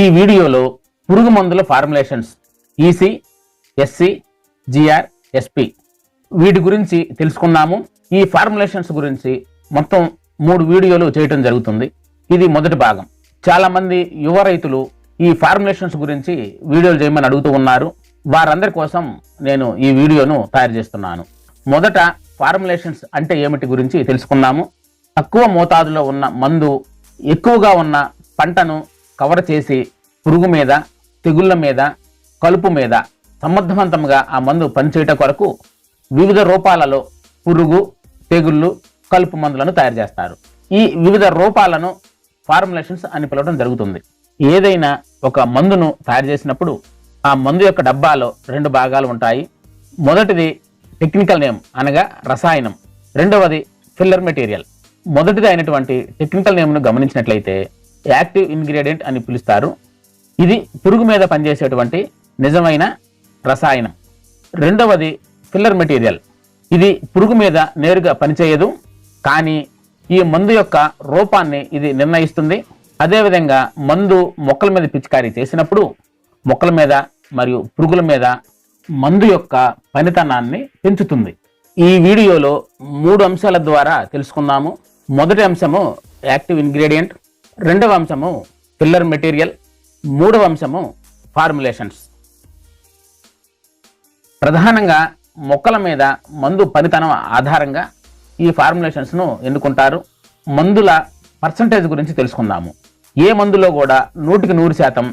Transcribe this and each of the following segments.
ఈ వీడియోలో పురుగు మందుల formulations EC SC GR SP వీటి గురించి తెలుసుకున్నాము. ఈ ఫార్ములేషన్స్ గురించి మొత్తం మూడు వీడియోలు చేయటం జరుగుతుంది. ఇది మొదటి భాగం. చాలామంది యువ రైతులు ఈ ఫార్ములేషన్స్ గురించి వీడియోలు చేయమని అడుగుతూ ఉన్నారు. వారందరి కోసం నేను ఈ వీడియోను తయారు చేస్తున్నాను. మొదట ఫార్ములేషన్స్ అంటే ఏమిటి గురించి తెలుసుకున్నాము. తక్కువ మోతాదులో ఉన్న మందు ఎక్కువగా ఉన్న పంటను కవర్ చేసి పురుగు మీద తెగుళ్ళ మీద కలుపు మీద సమర్థవంతంగా ఆ మందు పనిచేయట కొరకు వివిధ రూపాలలో పురుగు తెగుళ్ళు కలుపు మందులను తయారు చేస్తారు. ఈ వివిధ రూపాలను ఫార్ములేషన్స్ అని పిలవడం జరుగుతుంది. ఏదైనా ఒక మందును తయారు చేసినప్పుడు ఆ మందు యొక్క డబ్బాలో రెండు భాగాలు ఉంటాయి. మొదటిది టెక్నికల్ నేమ్ అనగా రసాయనం. రెండవది ఫిల్లర్ మెటీరియల్. మొదటిది అయినటువంటి టెక్నికల్ నేమ్ను గమనించినట్లయితే యాక్టివ్ ఇంగ్రీడియంట్ అని పిలుస్తారు. ఇది పురుగు మీద పనిచేసేటువంటి నిజమైన రసాయనం. రెండవది ఫిల్లర్ మెటీరియల్. ఇది పురుగు మీద నేరుగా పనిచేయదు కానీ ఈ మందు యొక్క రూపాన్ని ఇది నిర్ణయిస్తుంది. అదేవిధంగా మందు మొక్కల మీద పిచికారీ చేసినప్పుడు మొక్కల మీద మరియు పురుగుల మీద మందు యొక్క పనితనాన్ని పెంచుతుంది. ఈ వీడియోలో మూడు అంశాల ద్వారా తెలుసుకుందాము. మొదటి అంశము యాక్టివ్ ఇంగ్రీడియంట్ రెండవ అంశము పిల్లర్ మెటీరియల్ మూడవ అంశము ఫార్ములేషన్స్. ప్రధానంగా మొక్కల మీద మందు పనితనం ఆధారంగా ఈ ఫార్ములేషన్స్ను ఎన్నుకుంటారు. మందుల పర్సంటేజ్ గురించి తెలుసుకుందాము. ఏ మందులో కూడా నూటికి నూరు శాతం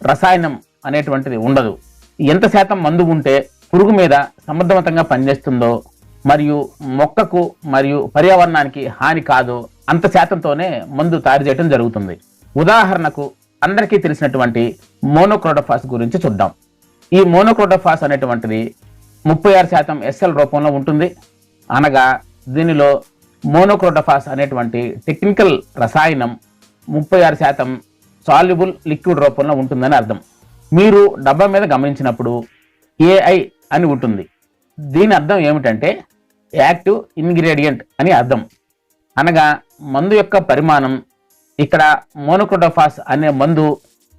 రసాయనం అనేటువంటిది ఉండదు. ఎంత శాతం మందు ఉంటే పురుగు మీద సమర్థవంతంగా పనిచేస్తుందో మరియు మొక్కకు మరియు పర్యావరణానికి హాని కాదో అంత శాతంతోనే మందు తయారు చేయడం జరుగుతుంది. ఉదాహరణకు అందరికీ తెలిసినటువంటి మోనోక్రోటోఫాస్ గురించి చూద్దాం. ఈ మోనోక్రోటోఫాస్ అనేటువంటిది ముప్పై ఆరు శాతం ఎస్ఎల్ రూపంలో ఉంటుంది. అనగా దీనిలో మోనోక్రోటోఫాస్ అనేటువంటి టెక్నికల్ రసాయనం ముప్పై ఆరు శాతం సాల్యుబుల్ లిక్విడ్ రూపంలో ఉంటుందని అర్థం. మీరు డబ్బా మీద గమనించినప్పుడు ఏఐ అని ఉంటుంది. దీని అర్థం ఏమిటంటే యాక్టివ్ ఇంగ్రీడియంట్ అని అర్థం. అనగా మందు యొక్క పరిమాణం ఇక్కడ మోనోక్రోటోఫాస్ అనే మందు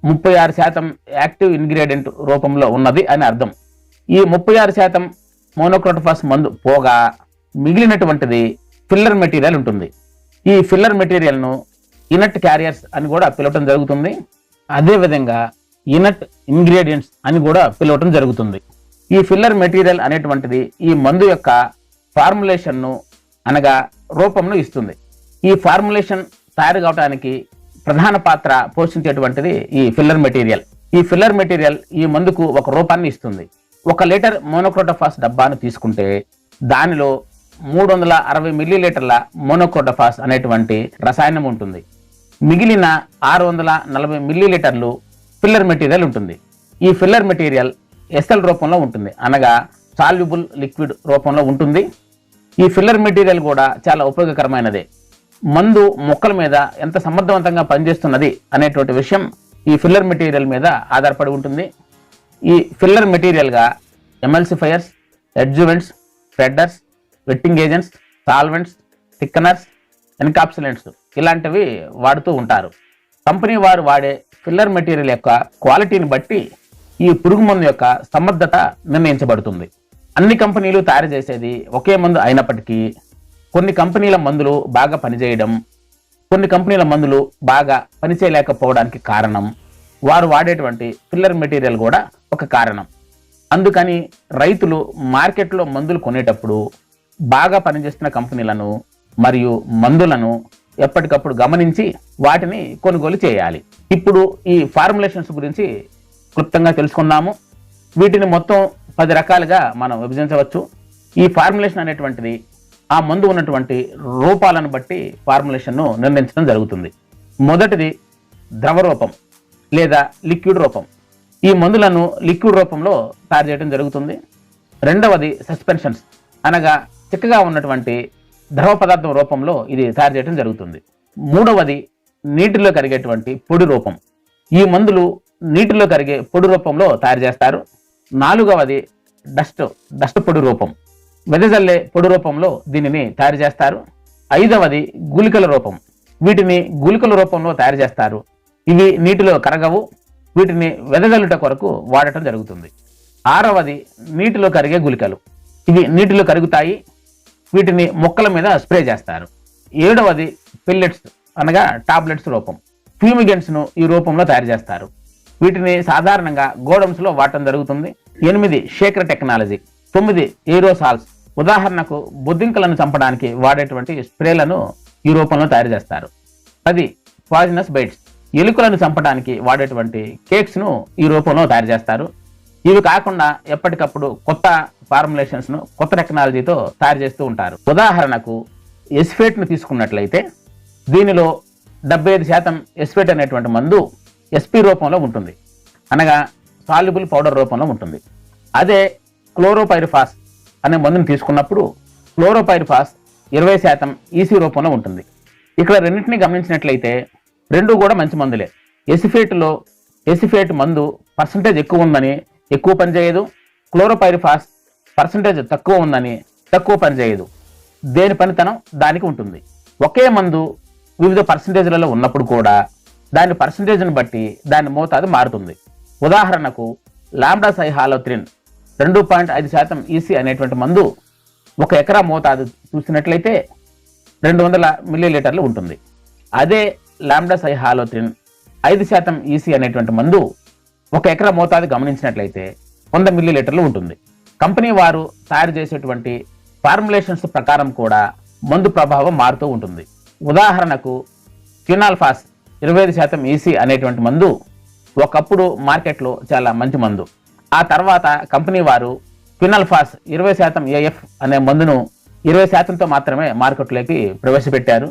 ముప్పై ఆరు శాతం యాక్టివ్ ఇంగ్రీడియంట్ రూపంలో ఉన్నది అని అర్థం. ఈ ముప్పై ఆరు శాతం మోనోక్రోటోఫాస్ మందు పోగా మిగిలినటువంటిది ఫిల్లర్ మెటీరియల్ ఉంటుంది. ఈ ఫిల్లర్ మెటీరియల్ను ఇనట్ క్యారియర్స్ అని కూడా పిలవటం జరుగుతుంది. అదేవిధంగా ఇనట్ ఇంగ్రీడియంట్స్ అని కూడా పిలవటం జరుగుతుంది. ఈ ఫిల్లర్ మెటీరియల్ అనేటువంటిది ఈ మందు యొక్క ఫార్ములేషన్ను అనగా రూపంను ఇస్తుంది. ఈ ఫార్ములేషన్ తయారు కావడానికి ప్రధాన పాత్ర పోషించేటువంటిది ఈ ఫిల్లర్ మెటీరియల్ ఈ ఫిల్లర్ మెటీరియల్ ఈ మందుకు ఒక రూపాన్ని ఇస్తుంది. ఒక లీటర్ మోనోక్రోటోఫాస్ డబ్బాను తీసుకుంటే దానిలో మూడు వందల అరవై మిల్లీలీటర్ల మోనోక్రోటోఫాస్ అనేటువంటి రసాయనం ఉంటుంది. మిగిలిన ఆరు వందల నలభై మిల్లీలీటర్లు ఫిల్లర్ మెటీరియల్ ఉంటుంది. ఈ ఫిల్లర్ మెటీరియల్ ఎస్ఎల్ రూపంలో ఉంటుంది. అనగా సాల్యుబుల్ లిక్విడ్ రూపంలో ఉంటుంది. ఈ ఫిల్లర్ మెటీరియల్ కూడా చాలా ఉపయోగకరమైనదే. మందు మొక్కల మీద ఎంత సమర్థవంతంగా పనిచేస్తున్నది అనేటువంటి విషయం ఈ ఫిల్లర్ మెటీరియల్ మీద ఆధారపడి ఉంటుంది. ఈ filler మెటీరియల్గా emulsifiers adjuvants spreaders wetting agents solvents thickeners encapsulants ఇలాంటివి వాడుతూ ఉంటారు. కంపెనీ వారు వాడే ఫిల్లర్ మెటీరియల్ యొక్క క్వాలిటీని బట్టి ఈ పురుగు మందు యొక్క సమర్థత నిర్ణయించబడుతుంది. అన్ని కంపెనీలు తయారు చేసేది ఒకే మందు అయినప్పటికీ కొన్ని కంపెనీల మందులు బాగా పనిచేయడం కొన్ని కంపెనీల మందులు బాగా పనిచేయలేకపోవడానికి కారణం వారు వాడేటువంటి ఫిల్లర్ మెటీరియల్ కూడా ఒక కారణం. అందుకని రైతులు మార్కెట్లో మందులు కొనేటప్పుడు బాగా పనిచేస్తున్న కంపెనీలను మరియు మందులను ఎప్పటికప్పుడు గమనించి వాటిని కొనుగోలు చేయాలి. ఇప్పుడు ఈ ఫార్ములేషన్స్ గురించి క్లుప్తంగా తెలుసుకుందాము వీటిని మొత్తం పది రకాలుగా మనం విభజించవచ్చు. ఈ ఫార్ములేషన్ అనేటువంటిది ఆ మందు ఉన్నటువంటి రూపాలను బట్టి ఫార్ములేషన్ను నిర్ణయించడం జరుగుతుంది. మొదటిది ద్రవ రూపం లేదా లిక్విడ్ రూపం. ఈ మందులను లిక్విడ్ రూపంలో తయారు చేయడం జరుగుతుంది. రెండవది సస్పెన్షన్స్ అనగా చిక్కగా ఉన్నటువంటి ద్రవ పదార్థం రూపంలో ఇది తయారు చేయడం జరుగుతుంది. మూడవది నీటిలో కరిగేటువంటి పొడి రూపం. ఈ మందులు నీటిలో కరిగే పొడి రూపంలో తయారు చేస్తారు. నాలుగవది డస్ట్ డస్ట్ పొడి రూపం. వెదజల్లే పొడి రూపంలో దీనిని తయారు చేస్తారు. ఐదవది గుళికల రూపం. వీటిని గుళికల రూపంలో తయారు చేస్తారు. ఇవి నీటిలో కరగవు. వీటిని వెదజల్లుట కొరకు వాడటం జరుగుతుంది. ఆరవది నీటిలో కరిగే గుళికలు. ఇవి నీటిలో కరుగుతాయి. వీటిని మొక్కల మీద స్ప్రే చేస్తారు. ఏడవది పిల్లెట్స్ అనగా టాబ్లెట్స్ రూపం. ఫ్యూమిగెంట్స్ను ఈ రూపంలో తయారు చేస్తారు. వీటిని సాధారణంగా గోడమ్స్లో వాడటం జరుగుతుంది. ఎనిమిది శేఖర టెక్నాలజీ. తొమ్మిది ఏరోసాల్స్. ఉదాహరణకు బొద్దింకలను చంపడానికి వాడేటువంటి స్ప్రేలను ఈ రూపంలో తయారు చేస్తారు. పది పాయిజనస్ బైట్స్. ఎలుకలను చంపడానికి వాడేటువంటి కేక్స్ను ఈ రూపంలో తయారు చేస్తారు. ఇవి కాకుండా ఎప్పటికప్పుడు కొత్త ఫార్ములేషన్స్ను కొత్త టెక్నాలజీతో తయారు చేస్తూ ఉంటారు. ఉదాహరణకు ఎస్ఫేట్ను తీసుకున్నట్లయితే దీనిలో డెబ్బై ఐదు శాతం ఎస్ఫేట్ అనేటువంటి మందు ఎస్పి రూపంలో ఉంటుంది. అనగా సాల్యుబుల్ పౌడర్ రూపంలో ఉంటుంది. అదే క్లోరోపైరిఫాస్ అనే మందును తీసుకున్నప్పుడు క్లోరోపైరిఫాస్ ఇరవై శాతం ఈసీ రూపంలో ఉంటుంది. ఇక్కడ రెండింటిని గమనించినట్లయితే రెండు కూడా మంచి మందులే. ఎసిఫేట్లో ఎసిఫేట్ మందు పర్సంటేజ్ ఎక్కువ ఉందని ఎక్కువ పనిచేయదు క్లోరోపైరిఫాస్ పర్సంటేజ్ తక్కువ ఉందని తక్కువ పనిచేయదు దేని పనితనం? దానికి ఉంటుంది. ఒకే మందు వివిధ పర్సంటేజ్లలో ఉన్నప్పుడు కూడా దాని పర్సంటేజ్ని బట్టి దాని మోతాదు మారుతుంది. ఉదాహరణకు లాంబ్డా సైహాలోత్రిన్ రెండు పాయింట్ ఐదు శాతం ఈసీ అనేటువంటి మందు ఒక ఎకరా మోతాదు చూసినట్లయితే రెండు వందల మిల్లీలీటర్లు ఉంటుంది. అదే లాంబ్డా సైహాలోత్రిన్ ఐదు శాతం ఈసీ అనేటువంటి మందు ఒక ఎకరా మోతాదు గమనించినట్లయితే వంద మిల్లీలీటర్లు ఉంటుంది. కంపెనీ వారు తయారు చేసేటువంటి ఫార్ములేషన్స్ ప్రకారం కూడా మందు ప్రభావం మారుతూ ఉంటుంది. ఉదాహరణకు క్యునాల్ఫాస్ ఇరవై ఐదు శాతం ఈసీ అనేటువంటి మందు ఒకప్పుడు మార్కెట్లో చాలా మంచి మందు. ఆ తర్వాత కంపెనీ వారు క్వినల్ఫాస్ ఇరవై శాతం ఏఎఫ్ అనే మందును ఇరవై శాతంతో మాత్రమే మార్కెట్లోకి ప్రవేశపెట్టారు.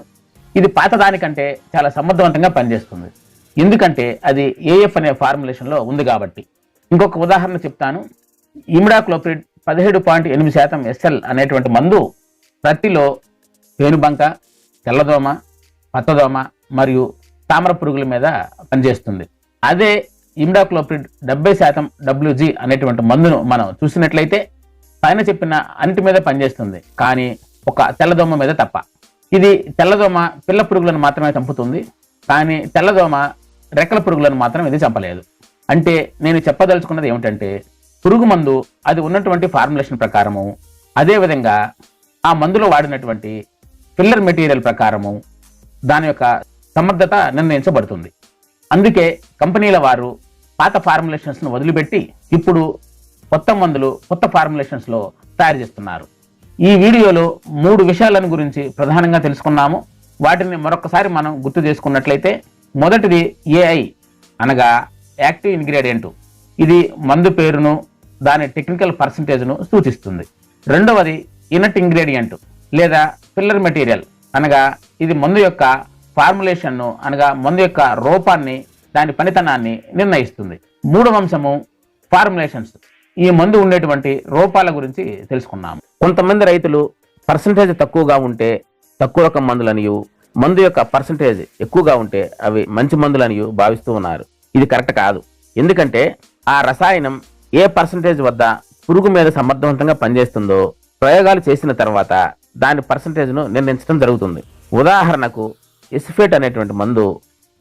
ఇది పాతదానికంటే చాలా సమర్థవంతంగా పనిచేస్తుంది. ఎందుకంటే అది ఏఎఫ్ అనే ఫార్ములేషన్లో ఉంది కాబట్టి. ఇంకొక ఉదాహరణ చెప్తాను. ఇమిడాక్లోప్రిడ్ పదిహేడు పాయింట్ ఎనిమిది శాతం ఎస్ఎల్ అనేటువంటి మందు ప్రతిలో పేనుబంక తెల్లదోమ పచ్చదోమ మరియు తామర పురుగుల మీద పనిచేస్తుంది. అదే ఇమిడాక్లోప్రిడ్ డెబ్బై శాతం డబ్ల్యూజీ అనేటువంటి మందును మనం చూసినట్లయితే పైన చెప్పిన అంటి మీద పనిచేస్తుంది. కానీ ఒక తెల్లదోమ మీద తప్ప. ఇది తెల్లదోమ పిల్ల పురుగులను మాత్రమే చంపుతుంది. కానీ తెల్లదోమ రెక్కల పురుగులను మాత్రం ఇది చంపలేదు. అంటే నేను చెప్పదలుచుకున్నది ఏమిటంటే పురుగు మందు అది ఉన్నటువంటి ఫార్ములేషన్ ప్రకారము అదేవిధంగా ఆ మందులో వాడినటువంటి ఫిల్లర్ మెటీరియల్ ప్రకారము దాని యొక్క సమర్థత నిర్ణయించబడుతుంది. అందుకే కంపెనీల వారు పాత ఫార్ములేషన్స్ను వదిలిపెట్టి ఇప్పుడు కొత్త మందులు కొత్త ఫార్ములేషన్స్లో తయారు చేస్తున్నారు. ఈ వీడియోలో మూడు విషయాలను గురించి ప్రధానంగా తెలుసుకున్నాము. వాటిని మరొకసారి మనం గుర్తు చేసుకున్నట్లయితే మొదటిది ఏఐ అనగా యాక్టివ్ ఇంగ్రీడియంట్. ఇది మందు పేరును దాని టెక్నికల్ పర్సంటేజ్ను సూచిస్తుంది. రెండవది ఇనట్ ఇంగ్రీడియంట్ లేదా పిల్లర్ మెటీరియల్ అనగా ఇది మందు యొక్క ఫార్ములేషన్ను అనగా మందు యొక్క రూపాన్ని దాని పనితనాన్ని నిర్ణయిస్తుంది. మూడవ అంశము ఫార్ములేషన్స్. ఈ మందు ఉండేటువంటి రూపాల గురించి తెలుసుకున్నాము కొంతమంది రైతులు పర్సంటేజ్ తక్కువగా ఉంటే తక్కువ రకం మందులనియు మందు యొక్క పర్సంటేజ్ ఎక్కువగా ఉంటే అవి మంచి మందులనియు భావిస్తూ ఉన్నారు. ఇది కరెక్ట్ కాదు. ఎందుకంటే ఆ రసాయనం ఏ పర్సంటేజ్ వద్ద పురుగు మీద సమర్థవంతంగా పనిచేస్తుందో ప్రయోగాలు చేసిన తర్వాత దాని పర్సంటేజ్ను నిర్ణయించడం జరుగుతుంది. ఉదాహరణకు ఎసిఫేట్ అనేటువంటి మందు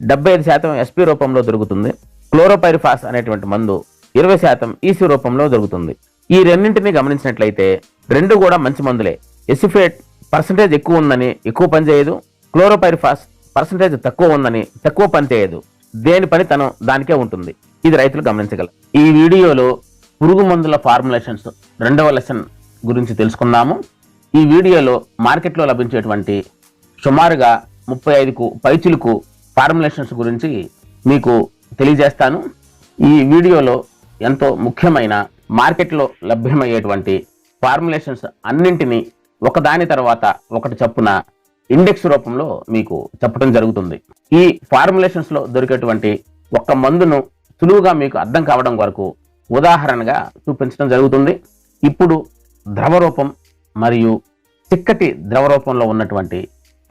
డెబ్బై ఐదు శాతం ఎస్పీ రూపంలో దొరుకుతుంది. క్లోరోపైరిఫాస్ అనేటువంటి మందు ఇరవై శాతం ఈసీ రూపంలో దొరుకుతుంది. ఈ రెండింటిని గమనించినట్లయితే రెండు కూడా మంచి మందులే. ఎసిఫేట్ పర్సంటేజ్ ఎక్కువ ఉందని ఎక్కువ పనిచేయదు క్లోరోపైరిఫాస్ పర్సంటేజ్ తక్కువ ఉందని తక్కువ పనిచేయదు దేని పని తను దానికే ఉంటుంది. ఇది రైతులు గమనించగలరు ఈ వీడియోలో పురుగు మందుల ఫార్ములేషన్స్ రెండవ లెసన్ గురించి తెలుసుకున్నాము ఈ వీడియోలో మార్కెట్లో లభించేటువంటి సుమారుగా ముప్పై ఐదుకు పైచులకు ఫార్ములేషన్స్ గురించి మీకు తెలియజేస్తాను. ఈ వీడియోలో ఎంతో ముఖ్యమైన మార్కెట్లో లభ్యమయ్యేటువంటి ఫార్ములేషన్స్ అన్నింటినీ ఒకదాని తర్వాత ఒకటి చప్పున ఇండెక్స్ రూపంలో మీకు చెప్పడం జరుగుతుంది. ఈ ఫార్ములేషన్స్లో దొరికేటువంటి ఒక్క మందును సులువుగా మీకు అర్థం కావడం వరకు ఉదాహరణగా చూపించడం జరుగుతుంది. ఇప్పుడు ద్రవరూపం మరియు చిక్కటి ద్రవరూపంలో ఉన్నటువంటి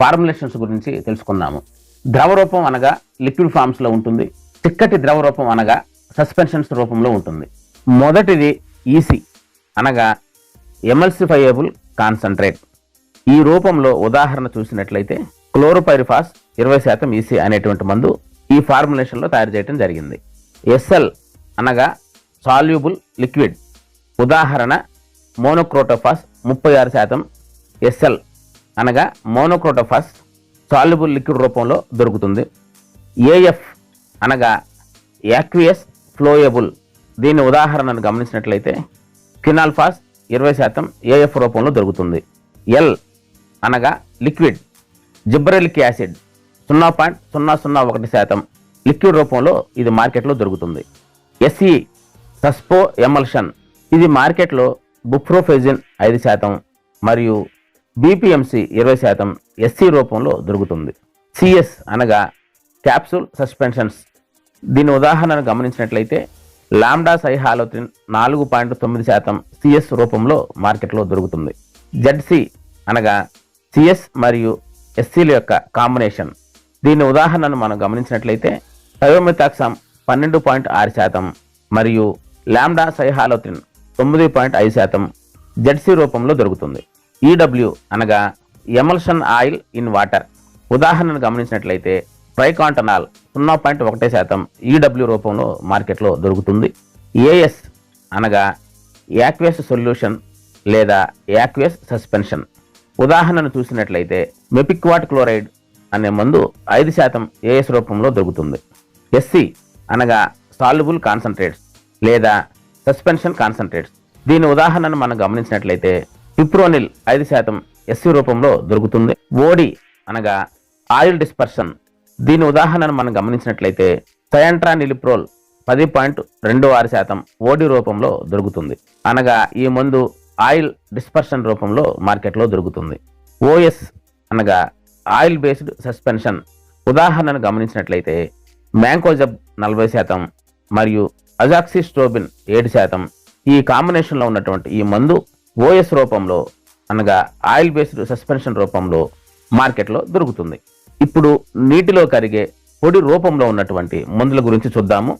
ఫార్ములేషన్స్ గురించి తెలుసుకుందాము. ద్రవరూపం అనగా లిక్విడ్ ఫామ్స్లో ఉంటుంది. చిక్కటి ద్రవ రూపం అనగా సస్పెన్షన్స్ రూపంలో ఉంటుంది. మొదటిది ఈసీ అనగా ఎమల్సిఫైయబుల్ కాన్సన్ట్రేట్. ఈ రూపంలో ఉదాహరణ చూసినట్లయితే క్లోరోపైరిఫాస్ ఇరవై శాతం ఈసీ అనేటువంటి మందు ఈ ఫార్ములేషన్లో తయారు చేయడం జరిగింది. ఎస్ఎల్ అనగా సాల్యూబుల్ లిక్విడ్. ఉదాహరణ మోనోక్రోటోఫాస్ ముప్పై ఆరు శాతం ఎస్ఎల్ అనగా మోనోక్రోటోఫాస్ సాల్యుబుల్ లిక్విడ్ రూపంలో దొరుకుతుంది. ఏఎఫ్ అనగా యాక్వియస్ ఫ్లోయబుల్. దీని ఉదాహరణను గమనించినట్లయితే కినాల్ఫాస్ ఇరవై శాతం ఏఎఫ్ రూపంలో దొరుకుతుంది. ఎల్ అనగా లిక్విడ్. జిబ్రెలిక్ యాసిడ్ సున్నా పాయింట్ సున్నా సున్నా ఒకటి శాతం లిక్విడ్ రూపంలో ఇది మార్కెట్లో దొరుకుతుంది. SE suspo emulsion. ఇది మార్కెట్లో బుప్రోఫెజిన్ ఐదు శాతం మరియు బీపీఎంసీ ఇరవై శాతం ఎస్సీ రూపంలో దొరుకుతుంది. సిఎస్ అనగా క్యాప్సూల్ సస్పెన్షన్స్. దీని ఉదాహరణను గమనించినట్లయితే లామ్డా సైహాలోత్రిన్ నాలుగు పాయింట్ తొమ్మిది శాతం సిఎస్ రూపంలో మార్కెట్లో దొరుకుతుంది. జెడ్సి అనగా సిఎస్ మరియు ఎస్సీల యొక్క కాంబినేషన్. దీని ఉదాహరణను మనం గమనించినట్లయితే థయోమితాక్సామ్ పన్నెండు పాయింట్ ఆరు శాతం మరియు లాండా సైహాలోత్రిన్ తొమ్మిది పాయింట్ ఐదు శాతం జెడ్సీ రూపంలో దొరుకుతుంది. ఈడబ్ల్యూ అనగా ఎమల్షన్ ఆయిల్ ఇన్ వాటర్. ఉదాహరణను గమనించినట్లయితే ట్రైకాంటనాల్ సున్నా పాయింట్ ఒకటి శాతం ఈడబ్ల్యూ రూపంలో మార్కెట్లో దొరుకుతుంది. ఏఎస్ అనగా యాక్వేస్ సొల్యూషన్ లేదా యాక్వేస్ సస్పెన్షన్. ఉదాహరణను చూసినట్లయితే మెపిక్వాట్ క్లోరైడ్ అనే మందు ఐదు శాతం ఏఎస్ రూపంలో దొరుకుతుంది. ఎస్సి అనగా సాల్యుబుల్ కాన్సన్ట్రేట్స్ లేదా సస్పెన్షన్ కాన్సన్ట్రేట్స్. దీని ఉదాహరణను మనం గమనించినట్లయితే పిప్రోనిల్ ఐదు శాతం ఎస్సీ రూపంలో దొరుకుతుంది. ఓడి అనగా ఆయిల్ డిస్పర్షన్. దీని ఉదాహరణను మనం గమనించినట్లయితే సయాంట్రా నిలిప్రోల్ పది పాయింట్ రెండు ఆరు శాతం ఓడి రూపంలో దొరుకుతుంది. అనగా ఈ మందు ఆయిల్ డిస్పర్షన్ రూపంలో మార్కెట్లో దొరుకుతుంది. ఓఎస్ అనగా ఆయిల్ బేస్డ్ సస్పెన్షన్. ఉదాహరణను గమనించినట్లయితే మ్యాంకోజబ్ నలభై శాతం మరియు అజాక్సిస్ట్రోబిన్ ఏడు శాతం. ఈ కాంబినేషన్లో ఉన్నటువంటి ఈ మందు ఓఎస్ రూపంలో అనగా ఆయిల్ బేస్డ్ సస్పెన్షన్ రూపంలో మార్కెట్లో దొరుకుతుంది. ఇప్పుడు నీటిలో కరిగే పొడి రూపంలో ఉన్నటువంటి మందుల గురించి చూద్దాము.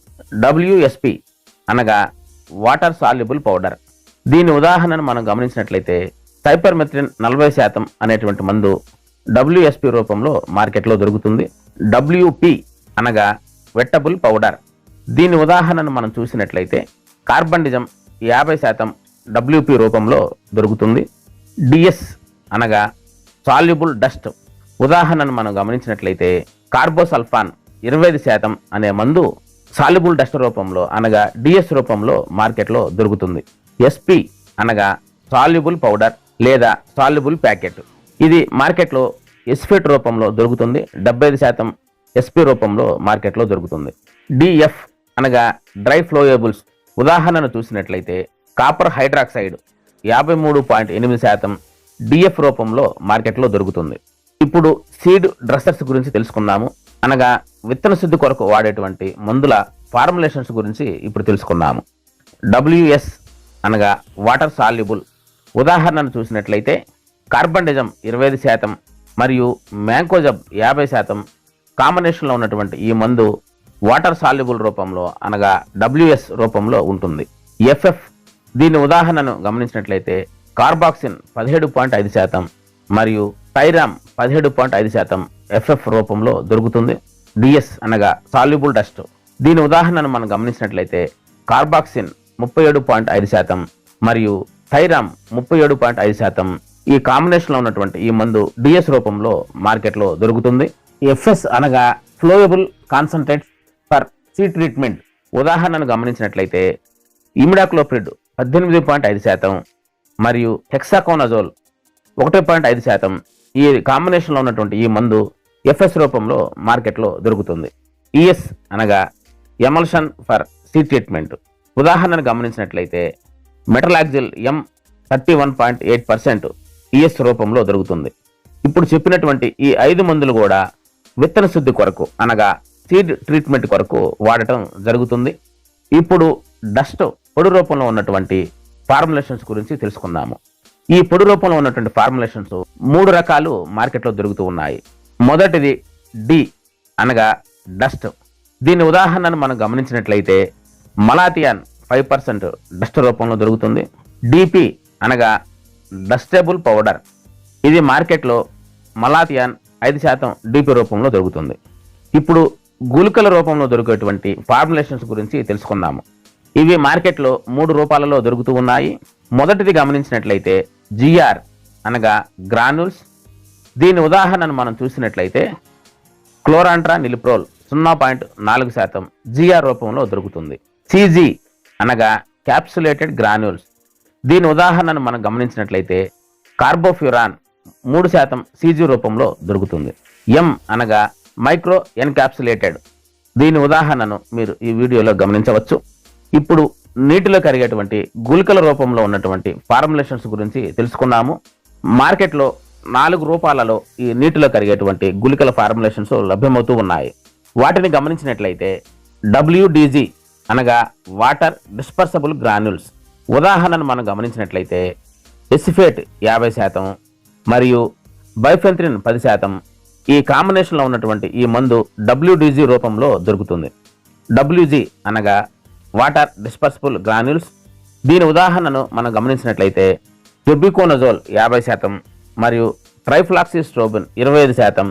డబ్ల్యూఎస్పి అనగా వాటర్ సాల్యుబుల్ పౌడర్. దీని ఉదాహరణను మనం గమనించినట్లయితే సైపర్మెథ్రిన్ నలభై శాతం అనేటువంటి మందు డబ్ల్యూఎస్పి రూపంలో మార్కెట్లో దొరుకుతుంది. డబ్ల్యూపి అనగా వెట్టబుల్ పౌడర్. దీని ఉదాహరణను మనం చూసినట్లయితే కార్బండిజం యాభై శాతం డబ్ల్యూపీ రూపంలో దొరుకుతుంది. డిఎస్ అనగా సాల్యుబుల్ డస్ట్ ఉదాహరణను మనం గమనించినట్లయితే కార్బోసల్ఫాన్ ఇరవై ఐదు శాతం అనే మందు సాల్యుబుల్ డస్ట్ రూపంలో అనగా డిఎస్ రూపంలో మార్కెట్లో దొరుకుతుంది. ఎస్పి అనగా సాల్యుబుల్ పౌడర్ లేదా సాల్యుబుల్ ప్యాకెట్ ఇది మార్కెట్లో ఎస్ఫేట్ రూపంలో దొరుకుతుంది. డెబ్బై ఐదు శాతం ఎస్పి రూపంలో మార్కెట్లో దొరుకుతుంది. డిఎఫ్ అనగా డ్రై ఫ్లోయబుల్స్. ఉదాహరణను చూసినట్లయితే కాపర్ హైడ్రాక్సైడ్ యాభై మూడు పాయింట్ ఎనిమిది శాతం డిఎఫ్ రూపంలో మార్కెట్లో దొరుకుతుంది. ఇప్పుడు సీడ్ డ్రెస్సర్స్ గురించి తెలుసుకున్నాము అనగా విత్తన శుద్ధి కొరకు వాడేటువంటి మందుల ఫార్ములేషన్స్ గురించి ఇప్పుడు తెలుసుకున్నాము డబ్ల్యూఎస్ అనగా వాటర్ సాల్యుబుల్. ఉదాహరణను చూసినట్లయితే కార్బండిజం ఇరవై ఐదు శాతం మరియు మ్యాంకోజబ్ యాభై శాతం. కాంబినేషన్లో ఉన్నటువంటి ఈ మందు వాటర్ సాల్యుబుల్ రూపంలో అనగా డబ్ల్యూఎస్ రూపంలో ఉంటుంది. ఎఫ్ఎఫ్ దీని ఉదాహరణను గమనించినట్లయితే కార్బాక్సిన్ పదిహేడు పాయింట్ ఐదు శాతం మరియు టైరామ్ పదిహేడు పాయింట్ ఐదు శాతం ఎఫ్ఎఫ్ రూపంలో దొరుకుతుంది. డిఎస్ అనగా సాల్యుబుల్ డస్ట్. దీని ఉదాహరణను మనం గమనించినట్లయితే కార్బాక్సిన్ ముప్పై ఏడు పాయింట్ ఐదు శాతం మరియు థైరామ్ ముప్పై ఏడు పాయింట్ ఐదు శాతం ఈ కాంబినేషన్లో ఉన్నటువంటి ఈ మందు డిఎస్ రూపంలో మార్కెట్లో దొరుకుతుంది. ఎఫ్ఎస్ అనగా flowable concentrate for seed treatment. ఉదాహరణను గమనించినట్లయితే ఇమిడాక్లోప్రిడ్ పద్దెనిమిది పాయింట్ ఐదు శాతం మరియు హెక్సాకోనజోల్ ఒకటి పాయింట్ ఐదు శాతం ఈ కాంబినేషన్లో ఉన్నటువంటి ఈ మందు ఎఫ్ఎస్ రూపంలో మార్కెట్లో దొరుకుతుంది. ఈఎస్ అనగా ఎమల్షన్ ఫర్ సీ ట్రీట్మెంట్. ఉదాహరణను గమనించినట్లయితే metalaxyl M thirty one point eight percent ES రూపంలో దొరుకుతుంది. ఇప్పుడు చెప్పినటువంటి ఈ ఐదు మందులు కూడా విత్తన శుద్ధి కొరకు అనగా సీడ్ ట్రీట్మెంట్ కొరకు వాడటం జరుగుతుంది. ఇప్పుడు డస్ట్ పొడి రూపంలో ఉన్నటువంటి ఫార్ములేషన్స్ గురించి తెలుసుకుందాము. ఈ పొడి రూపంలో ఉన్నటువంటి ఫార్ములేషన్స్ మూడు రకాలు మార్కెట్లో దొరుకుతూ ఉన్నాయి. మొదటిది డి అనగా డస్ట్. దీని ఉదాహరణను మనం గమనించినట్లయితే మలాథియాన్ ఫైవ్ పర్సెంట్ డస్ట్ రూపంలో దొరుకుతుంది. డిపి అనగా డస్టబుల్ పౌడర్. ఇది మార్కెట్లో మలాథియాన్ ఐదు శాతం డిపి రూపంలో దొరుకుతుంది. ఇప్పుడు గుళికల రూపంలో దొరికేటువంటి ఫార్ములేషన్స్ గురించి తెలుసుకుందాము. ఇవి మార్కెట్లో మూడు రూపాలలో దొరుకుతూ ఉన్నాయి. మొదటిది గమనించినట్లయితే జిఆర్ అనగా గ్రానుల్స్ దీని ఉదాహరణను మనం చూసినట్లయితే క్లోరాంట్రా నిలిప్రోల్ సున్నా పాయింట్ నాలుగు శాతం జిఆర్ రూపంలో దొరుకుతుంది. సిజి అనగా క్యాప్సులేటెడ్ గ్రాన్యూల్స్. దీని ఉదాహరణను మనం గమనించినట్లయితే కార్బోఫ్యూరాన్ మూడు శాతం సీజీ రూపంలో దొరుకుతుంది. ఎం అనగా మైక్రో ఎన్క్యాప్సులేటెడ్. దీని ఉదాహరణను మీరు ఈ వీడియోలో గమనించవచ్చు. ఇప్పుడు నీటిలో కరిగేటువంటి గుళికల రూపంలో ఉన్నటువంటి ఫార్ములేషన్స్ గురించి తెలుసుకున్నాము. మార్కెట్లో నాలుగు రూపాలలో ఈ నీటిలో కరిగేటువంటి గుళికల ఫార్ములేషన్స్ లభ్యమవుతూ ఉన్నాయి. వాటిని గమనించినట్లయితే డబ్ల్యూడిజి అనగా వాటర్ డిస్పర్సబుల్ గ్రాన్యుల్స్. ఉదాహరణను మనం గమనించినట్లయితే ఎసిఫేట్ యాభై శాతం మరియు బైఫెంత్రిన్ పది శాతం ఈ కాంబినేషన్లో ఉన్నటువంటి ఈ మందు డబ్ల్యూడిజి రూపంలో దొరుకుతుంది. డబ్ల్యూజి అనగా వాటర్ డిస్పర్సిబుల్ గ్రాన్యుల్స్? దీని ఉదాహరణను మనం గమనించినట్లయితే టెబికోనజోల్ యాభై శాతం మరియు ట్రైఫ్లాక్సిస్ట్రోబిన్ ఇరవై ఐదు శాతం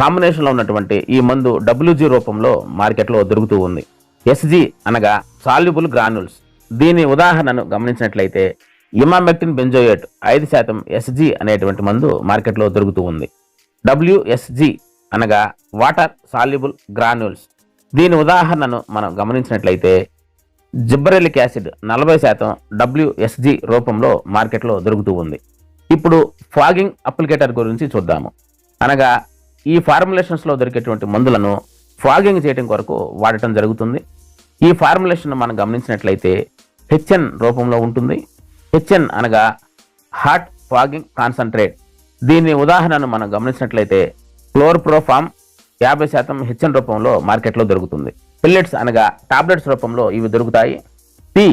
కాంబినేషన్లో ఉన్నటువంటి ఈ మందు డబ్ల్యూజీ రూపంలో మార్కెట్లో దొరుకుతూ ఉంది. ఎస్జి అనగా సాల్యుబుల్ గ్రాన్యూల్స్. దీని ఉదాహరణను గమనించినట్లయితే ఇమామెక్టిన్ బెంజోయేట్ ఐదు శాతం ఎస్జి అనేటువంటి మందు మార్కెట్లో దొరుకుతూ ఉంది. డబ్ల్యూఎస్జి అనగా వాటర్ సాల్యుబుల్ గ్రాన్యూల్స్. దీని ఉదాహరణను మనం గమనించినట్లయితే జిబ్బరెలిక్ యాసిడ్ నలభై శాతం డబ్ల్యూఎస్జి రూపంలో మార్కెట్లో దొరుకుతూ ఉంది. ఇప్పుడు ఫాగింగ్ అప్లికేటర్ గురించి చూద్దాము. అనగా ఈ ఫార్ములేషన్స్లో దొరికేటువంటి మందులను ఫాగింగ్ చేయడం కొరకు వాడటం జరుగుతుంది. ఈ ఫార్ములేషన్ మనం గమనించినట్లయితే హెచ్ఎన్ రూపంలో ఉంటుంది. హెచ్ఎన్ అనగా హాట్ ఫాగింగ్ కాన్సన్ట్రేట్. దీని ఉదాహరణను మనం గమనించినట్లయితే క్లోర్ప్రోఫామ్ యాభై శాతం హెచ్ఎన్ రూపంలో మార్కెట్లో దొరుకుతుంది. పిల్లెట్స్ అనగా టాబ్లెట్స్ రూపంలో ఇవి దొరుకుతాయి. పి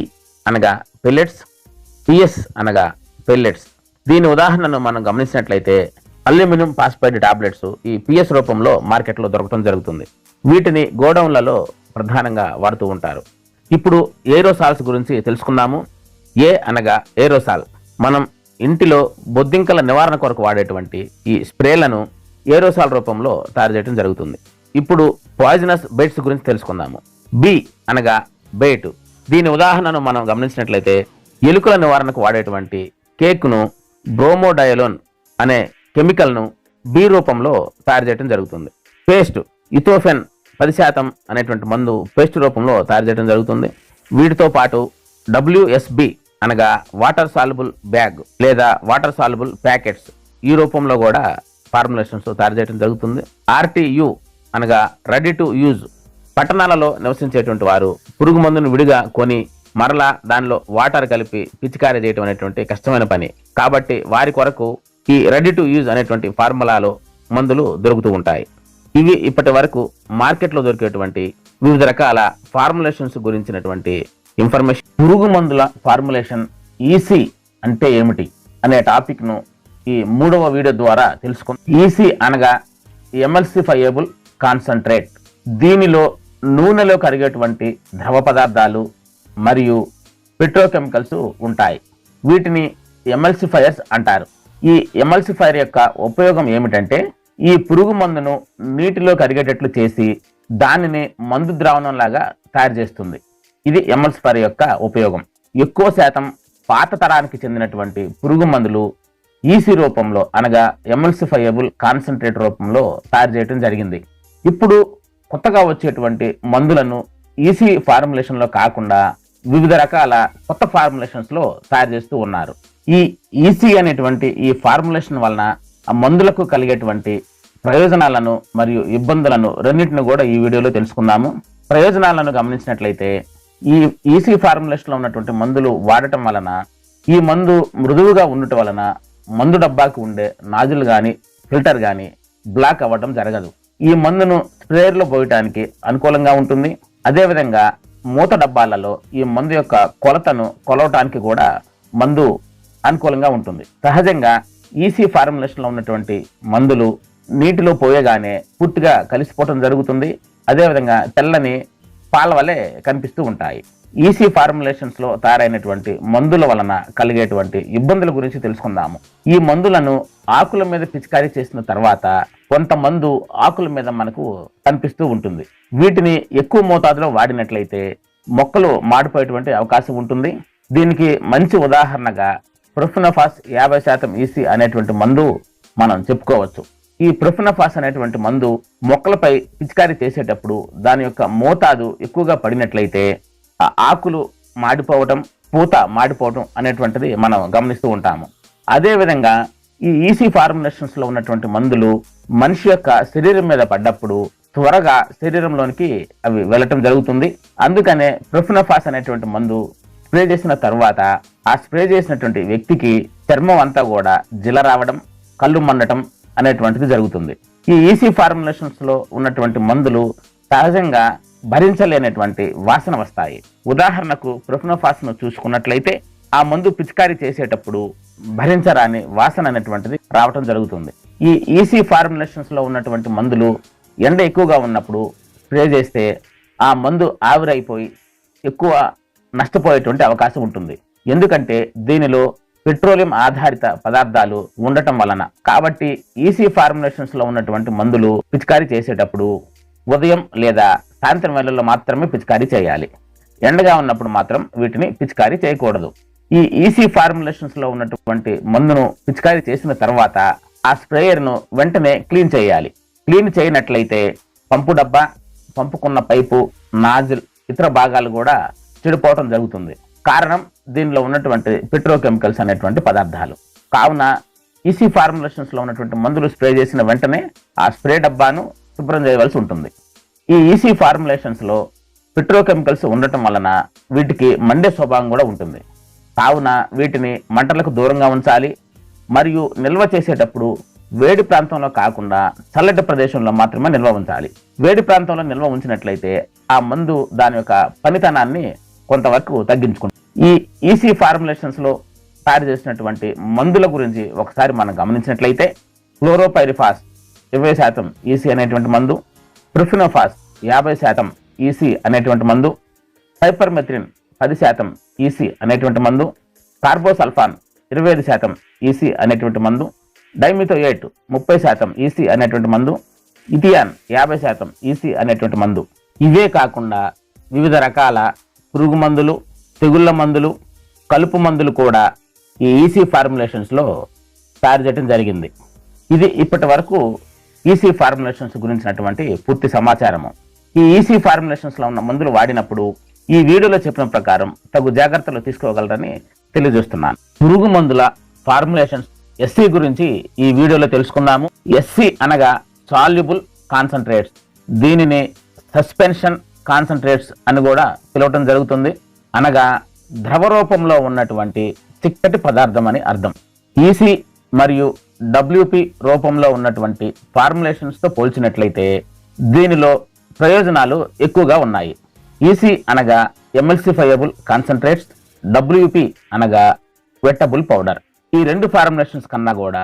అనగా పిల్లెట్స్ పిఎస్ అనగా పిల్లెట్స్ దీని ఉదాహరణను మనం గమనించినట్లయితే అల్యూమినియం ఫాస్ఫైడ్ టాబ్లెట్స్ ఈ పిఎస్ రూపంలో మార్కెట్లో దొరకడం జరుగుతుంది. వీటిని గోడౌన్లలో ప్రధానంగా వాడుతూ ఉంటారు. ఇప్పుడు ఏరోసాల్స్ గురించి తెలుసుకుందాము. ఏ అనగా ఏరోసాల్ మనం ఇంటిలో బొద్దింకల నివారణ కొరకు వాడేటువంటి ఈ స్ప్రేలను ఏరోసాల్ రూపంలో తయారు చేయడం జరుగుతుంది. ఇప్పుడు పాయిజనస్ బెయిట్స్ గురించి తెలుసుకుందాము. బి అనగా బెయిట్ దీని ఉదాహరణను మనం గమనించినట్లయితే ఎలుకల నివారణకు వాడేటువంటి కేక్ను బ్రోమోడయలోన్ అనే కెమికల్ను బి రూపంలో తయారు చేయడం జరుగుతుంది. పేస్ట్ ఇథోఫెన్ పది శాతం అనేటువంటి మందు పేస్ట్ రూపంలో తయారు చేయడం జరుగుతుంది. వీటితో పాటు డబ్ల్యూఎస్బి అనగా వాటర్ సాల్బుల్ బ్యాగ్ లేదా వాటర్ సాల్బుల్ ప్యాకెట్స్ ఈ రూపంలో కూడా ఫార్ములేషన్స్ తయారు చేయడం జరుగుతుంది. ఆర్టీయు అనగా రెడీ టు యూజ్. పట్టణాలలో నివసించేటువంటి వారు పురుగు మందును విడిగా కొని మరలా దానిలో వాటర్ కలిపి పిచికారీ చేయటం అనేటువంటి కష్టమైన పని. కాబట్టి వారి కొరకు ఈ రెడీ టు యూజ్ అనేటువంటి ఫార్ములాలో మందులు దొరుకుతూ ఉంటాయి. ఇవి ఇప్పటి వరకు మార్కెట్లో దొరికేటువంటి వివిధ రకాల ఫార్ములేషన్స్ గురించినటువంటి ఇన్ఫర్మేషన్. పురుగు మందుల ఫార్ములేషన్ ఈసీ అంటే ఏమిటి అనే టాపిక్ను ఈ మూడవ వీడియో ద్వారా తెలుసుకుందాం. ఈసీ అనగా ఎమల్సిఫైయబుల్ కాన్సన్ట్రేట్. దీనిలో నూనెలో కరిగేటువంటి ద్రవ పదార్థాలు మరియు పెట్రోకెమికల్స్ ఉంటాయి. వీటిని ఎమల్సిఫైయర్స్ అంటారు. ఈ ఎమల్సిఫైర్ యొక్క ఉపయోగం ఏమిటంటే ఈ పురుగు మందును నీటిలో కరిగేటట్లు చేసి దానిని మందు ద్రావణం లాగా తయారు చేస్తుంది. ఇది ఎమల్సిఫైర్ యొక్క ఉపయోగం. ఎక్కువ శాతం పాత తరానికి చెందినటువంటి పురుగు మందులు ఈసీ రూపంలో అనగా ఎమల్సిఫైయబుల్ కాన్సన్ట్రేట్ రూపంలో తయారు చేయడం జరిగింది. ఇప్పుడు కొత్తగా వచ్చేటువంటి మందులను ఈసీ ఫార్ములేషన్లో కాకుండా వివిధ రకాల కొత్త ఫార్ములేషన్స్లో తయారు చేస్తూ ఉన్నారు. ఈ ఈసీ అనేటువంటి ఈ ఫార్ములేషన్ వలన ఆ మందులకు కలిగేటువంటి ప్రయోజనాలను మరియు ఇబ్బందులను రెండింటిని కూడా ఈ వీడియోలో తెలుసుకుందాము. ప్రయోజనాలను గమనించినట్లయితే ఈ ఈసీ ఫార్ములేషన్లో ఉన్నటువంటి మందులు వాడటం వలన ఈ మందు మృదువుగా ఉండటం వలన మందు డబ్బాకి ఉండే నాజులు కానీ ఫిల్టర్ కానీ బ్లాక్ అవ్వడం జరగదు. ఈ మందును స్ప్రేయర్లో పోయటానికి అనుకూలంగా ఉంటుంది. అదేవిధంగా మూత డబ్బాలలో ఈ మందు యొక్క కొలతను కొలవటానికి కూడా మందు అనుకూలంగా ఉంటుంది. సహజంగా ఈసీ ఫార్ములేషన్లో ఉన్నటువంటి మందులు నీటిలో పోయగానే పూర్తిగా కలిసిపోవటం జరుగుతుంది. అదేవిధంగా తెల్లని పాల వలె కనిపిస్తూ ఉంటాయి. ఈసీ ఫార్ములేషన్స్లో తయారైనటువంటి మందుల వలన కలిగేటువంటి ఇబ్బందుల గురించి తెలుసుకుందాము. ఈ మందులను ఆకుల మీద పిచికారీ చేసిన తర్వాత కొంత మందు ఆకుల మీద మనకు కనిపిస్తూ ఉంటుంది. వీటిని ఎక్కువ మోతాదులో వాడినట్లయితే మొక్కలు మాడిపోయేటువంటి అవకాశం ఉంటుంది. దీనికి మంచి ఉదాహరణగా ప్రొఫినఫాస్ యాభై శాతం ఈసీ అనేటువంటి మందు మనం చెప్పుకోవచ్చు. ఈ ప్రొఫినఫాస్ అనేటువంటి మందు మొక్కలపై పిచికారీ చేసేటప్పుడు దాని యొక్క మోతాదు ఎక్కువగా పడినట్లయితే ఆకులు మాడిపోవటం పూత మాడిపోవటం అనేటువంటిది మనం గమనిస్తూ ఉంటాము. అదేవిధంగా ఈ ఈసీ ఫార్ములేషన్స్లో ఉన్నటువంటి మందులు మనిషి యొక్క శరీరం మీద పడ్డప్పుడు త్వరగా శరీరంలోనికి అవి వెళ్ళటం జరుగుతుంది. అందుకనే ప్రొఫినఫాస్ అనేటువంటి మందు స్ప్రే చేసిన తర్వాత ఆ స్ప్రే చేసినటువంటి వ్యక్తికి చర్మం అంతా కూడా జిల రావడం కళ్ళు మండటం అనేటువంటిది జరుగుతుంది. ఈ ఈసీ ఫార్ములేషన్స్లో ఉన్నటువంటి మందులు సహజంగా భరించలేనటువంటి వాసన వస్తాయి. ఉదాహరణకు ప్రొఫినోఫాస్ను చూసుకున్నట్లయితే ఆ మందు పిచికారీ చేసేటప్పుడు భరించరాని వాసన అనేటువంటిది రావటం జరుగుతుంది. ఈ ఈసీ ఫార్ములేషన్స్లో ఉన్నటువంటి మందులు ఎండ ఎక్కువగా ఉన్నప్పుడు స్ప్రే చేస్తే ఆ మందు ఆవిరైపోయి ఎక్కువ నష్టపోయేటువంటి అవకాశం ఉంటుంది. ఎందుకంటే దీనిలో పెట్రోలియం ఆధారిత పదార్థాలు ఉండటం వలన. కాబట్టి ఈసీ ఫార్ములేషన్స్లో ఉన్నటువంటి మందులు పిచికారీ చేసేటప్పుడు ఉదయం లేదా సాయంత్రం వేళల్లో మాత్రమే పిచికారీ చేయాలి. ఎండగా ఉన్నప్పుడు మాత్రం వీటిని పిచికారీ చేయకూడదు. ఈ ఈసీ ఫార్ములేషన్స్లో ఉన్నటువంటి మందును పిచికారీ చేసిన తర్వాత ఆ స్ప్రేయర్ను వెంటనే క్లీన్ చేయాలి. క్లీన్ చేయనట్లయితే పంపు డబ్బా పంపుకున్న పైపు నాజిల్ ఇతర భాగాలు కూడా చెడిపోవటం జరుగుతుంది. కారణం దీనిలో ఉన్నటువంటి పెట్రోకెమికల్స్ అనేటువంటి పదార్థాలు. కావున ఈసీ ఫార్ములేషన్స్లో ఉన్నటువంటి మందులు స్ప్రే చేసిన వెంటనే ఆ స్ప్రే డబ్బాను శుభ్రం చేయవలసి ఉంటుంది. ఈ ఈసీ ఫార్ములేషన్స్లో పెట్రోకెమికల్స్ ఉండటం వలన వీటికి మండే స్వభావం కూడా ఉంటుంది. కావున వీటిని మంటలకు దూరంగా ఉంచాలి. మరియు నిల్వ చేసేటప్పుడు వేడి ప్రాంతంలో కాకుండా చల్లటి ప్రదేశంలో మాత్రమే నిల్వ ఉంచాలి. వేడి ప్రాంతంలో నిల్వ ఉంచినట్లయితే ఆ మందు దాని యొక్క పనితనాన్ని కొంతవరకు తగ్గించుకుంటుంది. ఈ ఈసీ ఫార్ములేషన్స్లో తయారు చేసినటువంటి మందుల గురించి ఒకసారి మనం గమనించినట్లయితే క్లోరోపైరిఫాస్ ఇరవై శాతం ఈసీ అనేటువంటి మందు. ప్రిఫినోఫాస్ యాభై శాతం ఈసీ అనేటువంటి మందు. హైపర్మెథ్రిన్ పది శాతం ఈసీ అనేటువంటి మందు. కార్బోసల్ఫాన్ ఇరవై ఐదు శాతం ఈసీ అనేటువంటి మందు. డైమిథోయేట్ ముప్పై శాతం ఈసీ అనేటువంటి మందు. ఇథియాన్ యాభై శాతం ఈసీ అనేటువంటి మందు. ఇవే కాకుండా వివిధ రకాల పురుగు మందులు తెగుళ్ళ మందులు కలుపు మందులు కూడా ఈ ఈసీ ఫార్ములేషన్స్లో తయారు చేయడం జరిగింది. ఇది ఇప్పటి వరకు ఈసీ ఫార్ములేషన్స్ గురించినటువంటి పూర్తి సమాచారము. ఈ ఈసీ ఫార్ములేషన్స్లో ఉన్న మందులు వాడినప్పుడు ఈ వీడియోలో చెప్పిన ప్రకారం తగు జాగ్రత్తలు తీసుకోగలరని తెలియజేస్తున్నాను. పురుగు మందుల ఫార్ములేషన్స్ ఎస్సీ గురించి ఈ వీడియోలో తెలుసుకుందాము. ఎస్సీ అనగా సాల్యుబుల్ కాన్సన్ట్రేట్స్ దీనిని సస్పెన్షన్ కాన్సన్ట్రేట్స్ అని కూడా పిలవటం జరుగుతుంది. అనగా ద్రవ రూపంలో ఉన్నటువంటి చిక్కటి పదార్థం అని అర్థం. ఈసీ మరియు డబ్ల్యూపి రూపంలో ఉన్నటువంటి ఫార్ములేషన్స్తో పోల్చినట్లయితే దీనిలో ప్రయోజనాలు ఎక్కువగా ఉన్నాయి. ఈసీ అనగా ఎమ్ఎల్సిఫైయబుల్ కాన్సన్ట్రేట్స్ డబ్ల్యూపి అనగా వెట్టబుల్ పౌడర్ ఈ రెండు ఫార్ములేషన్స్ కన్నా కూడా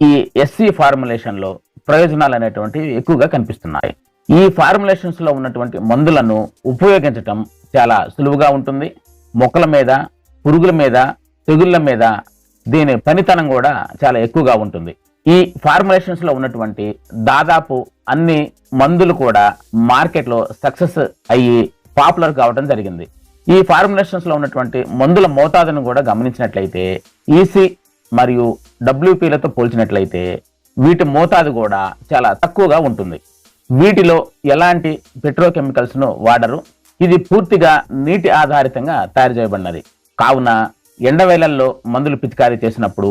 ఈ ఎస్సీ ఫార్ములేషన్లో ప్రయోజనాలు అనేటువంటివి ఎక్కువగా కనిపిస్తున్నాయి. ఈ ఫార్ములేషన్స్లో ఉన్నటువంటి మందులను ఉపయోగించటం చాలా సులువుగా ఉంటుంది. మొక్కల మీద పురుగుల మీద తెగుళ్ళ మీద దీని పనితనం కూడా చాలా ఎక్కువగా ఉంటుంది. ఈ ఫార్ములేషన్స్లో ఉన్నటువంటి దాదాపు అన్ని మందులు కూడా మార్కెట్లో సక్సెస్ అయ్యి పాపులర్ కావడం జరిగింది. ఈ ఫార్ములేషన్స్లో ఉన్నటువంటి మందుల మోతాదును కూడా గమనించినట్లయితే ఈసీ మరియు డబ్ల్యూపీలతో పోల్చినట్లయితే వీటి మోతాదు కూడా చాలా తక్కువగా ఉంటుంది. వీటిలో ఎలాంటి పెట్రోకెమికల్స్ను వాడరు? ఇది పూర్తిగా నీటి ఆధారితంగా తయారు చేయబడినది. కావున ఎండవేళల్లో మందులు పిచికారీ చేసినప్పుడు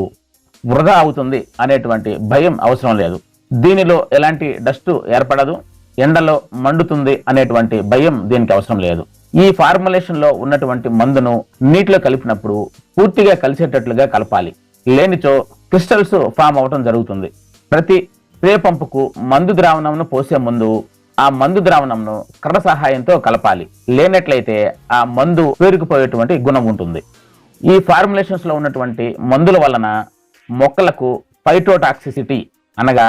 వృధా అవుతుంది అనేటువంటి భయం అవసరం లేదు. దీనిలో ఎలాంటి డస్ట్ ఏర్పడదు ఎండలో మండుతుంది అనేటువంటి భయం దీనికి అవసరం లేదు. ఈ ఫార్ములేషన్లో ఉన్నటువంటి మందును నీటిలో కలిపినప్పుడు పూర్తిగా కలిసేటట్లుగా కలపాలి. లేనిచో క్రిస్టల్స్ ఫామ్ అవటం జరుగుతుంది. ప్రతి స్ప్రే పంపుకు మందు ద్రావణంను పోసే ముందు ఆ మందు ద్రావణంను కర్ర సహాయంతో కలపాలి. లేనట్లయితే ఆ మందు పేరుకుపోయేటువంటి గుణం ఉంటుంది. ఈ ఫార్ములేషన్స్లో ఉన్నటువంటి మందుల వలన మొక్కలకు పైటోటాక్సిసిటీ అనగా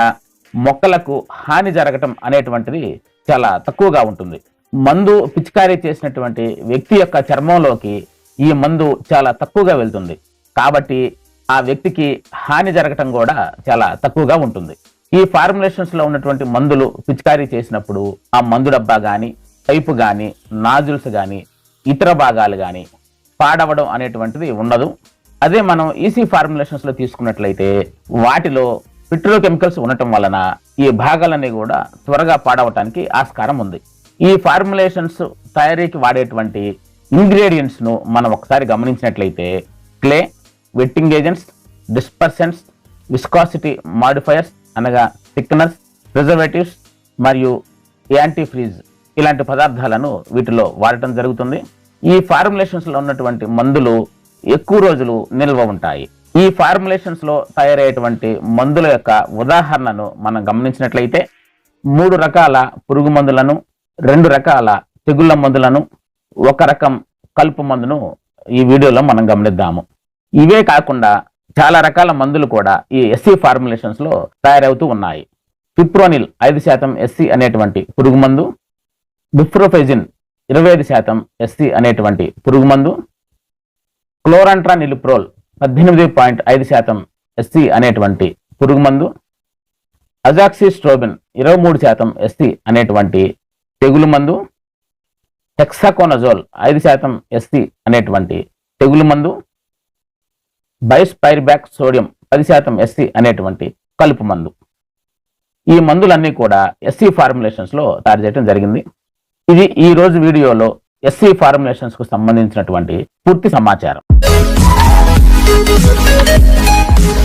మొక్కలకు హాని జరగటం అనేటువంటిది చాలా తక్కువగా ఉంటుంది. మందు పిచికారీ చేసినటువంటి వ్యక్తి యొక్క చర్మంలోకి ఈ మందు చాలా తక్కువగా వెళ్తుంది. కాబట్టి ఆ వ్యక్తికి హాని జరగటం కూడా చాలా తక్కువగా ఉంటుంది. ఈ ఫార్ములేషన్స్లో ఉన్నటువంటి మందులు పిచికారీ చేసినప్పుడు ఆ మందు డబ్బా కానీ పైపు కానీ నాజుల్స్ కానీ ఇతర భాగాలు కానీ పాడవడం అనేటువంటిది ఉండదు. అదే మనం ఈసీ ఫార్ములేషన్స్లో తీసుకున్నట్లయితే వాటిలో పెట్రోకెమికల్స్ ఉండటం వలన ఈ భాగాలన్నీ కూడా త్వరగా పాడవటానికి ఆస్కారం ఉంది. ఈ ఫార్ములేషన్స్ తయారీకి వాడేటువంటి ఇంగ్రీడియంట్స్ను మనం ఒకసారి గమనించినట్లయితే clay wetting agents dispersants viscosity modifiers అనగా థిక్నర్స్ ప్రిజర్వేటివ్స్ మరియు యాంటీ ఫ్రీజ్ ఇలాంటి పదార్థాలను వీటిలో వాడటం జరుగుతుంది. ఈ ఫార్ములేషన్స్లో ఉన్నటువంటి మందులు ఎక్కువ రోజులు నిల్వ ఉంటాయి. ఈ ఫార్ములేషన్స్లో తయారయ్యేటువంటి మందుల యొక్క ఉదాహరణను మనం గమనించినట్లయితే మూడు రకాల పురుగు మందులను రెండు రకాల తెగుళ్ళ మందులను ఒక రకం కలుపు మందును ఈ వీడియోలో మనం గమనిద్దాము. ఇవే కాకుండా చాలా రకాల మందులు కూడా ఈ ఎస్సీ ఫార్ములేషన్స్లో తయారవుతూ ఉన్నాయి. ఫిప్రోనిల్ ఐదు శాతం ఎస్సీ అనేటువంటి పురుగు మందు బిఫ్రోఫెజిన్ ఇరవై ఐదు శాతం ఎస్సీ అనేటువంటి పురుగు మందు క్లోరంట్రా నిలుప్రోల్ పద్దెనిమిది పాయింట్ ఐదు శాతం ఎస్సీ అనేటువంటి పురుగు మందు అజాక్సిస్ట్రోబిన్ ఇరవై మూడు శాతం ఎస్సీ అనేటువంటి తెగులు మందు హెక్సాకోనజోల్ ఐదు శాతం ఎస్సీ అనేటువంటి తెగులు మందు బైస్పైర్బ్యాక్ సోడియం పది శాతం ఎస్సీ అనేటువంటి కలుపు మందు ఈ మందులన్నీ కూడా ఎస్సీ ఫార్ములేషన్స్లో తయారు చేయడం జరిగింది. ఇది ఈ రోజు వీడియోలో ఎస్సీ ఫార్ములేషన్స్కు సంబంధించినటువంటి పూర్తి సమాచారం Thank you.